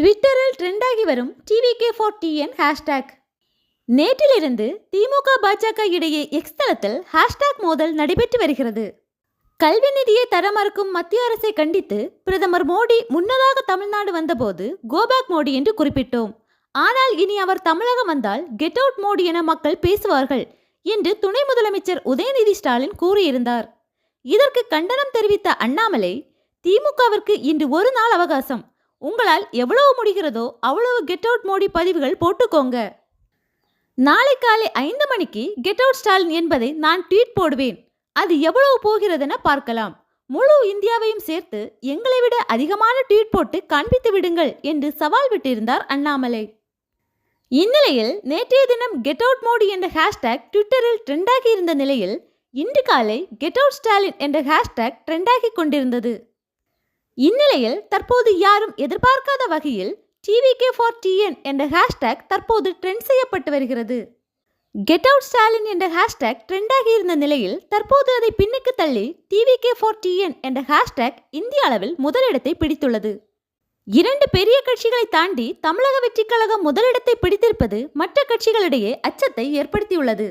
ட்விட்டரில் ட்ரெண்டாகி வரும் டிவிகே ஃபார் டிஎன் ஹேஷ்டேக் நேற்றிலிருந்து திமுக பாஜக இடையே எக்ஸ் தளத்தில் ஹேஷ்டேக் மோதல் நடைபெற்று வருகிறது. கல்வி நிதியை தர மறுக்கும் மத்திய அரசை கண்டித்து பிரதமர் மோடி முன்னதாக தமிழ்நாடு வந்தபோது கோபேக் மோடி என்று குறிப்பிட்டோம். ஆனால் இனி அவர் தமிழகம் வந்தால் கெட் அவுட் மோடி என மக்கள் பேசுவார்கள் என்று துணை முதலமைச்சர் உதயநிதி ஸ்டாலின் கூறியிருந்தார். இதற்கு கண்டனம் தெரிவித்த அண்ணாமலை திமுகவிற்கு இன்று ஒரு நாள் அவகாசம். உங்களால் எவ்வளவு முடிகிறதோ அவ்வளவு கெட் அவுட் மோடி பதிவுகள் போட்டுக்கோங்க. நாளை காலை ஐந்து மணிக்கு கெட் அவுட் ஸ்டாலின் என்பதை நான் ட்வீட் போடுவேன். அது எவ்வளவு போகிறதென பார்க்கலாம். முழு இந்தியாவையும் சேர்த்து எங்களை விட அதிகமான ட்வீட் போட்டு காண்பித்து விடுங்கள் என்று சவால் விட்டிருந்தார் அண்ணாமலை. இந்நிலையில் நேற்றைய தினம் கெட் அவுட் மோடி என்ற ஹேஷ்டேக் ட்விட்டரில் ட்ரெண்டாகி இருந்த நிலையில் இன்று காலை கெட் அவுட் ஸ்டாலின் என்ற ஹேஷ்டேக் ட்ரெண்டாகி கொண்டிருந்தது. இந்நிலையில் தற்போது யாரும் எதிர்பார்க்காத வகையில் டிவிகே ஃபார் டிஎன் என்ற ஹேஷ்டேக் தற்போது ட்ரெண்ட் செய்யப்பட்டு வருகிறது. கெட் அவுட் ஸ்டாலின் என்ற ஹேஷ்டேக் ட்ரெண்டாகி இருந்த நிலையில் தற்போது அதை பின்னுக்கு தள்ளி டிவிகே ஃபார் டிஎன் என்ற ஹேஷ்டேக் இந்திய அளவில் முதலிடத்தை பிடித்துள்ளது. இரண்டு பெரிய கட்சிகளை தாண்டி தமிழக வெற்றிக் கழகம் முதலிடத்தை பிடித்திருப்பது மற்ற கட்சிகளிடையே அச்சத்தை ஏற்படுத்தியுள்ளது.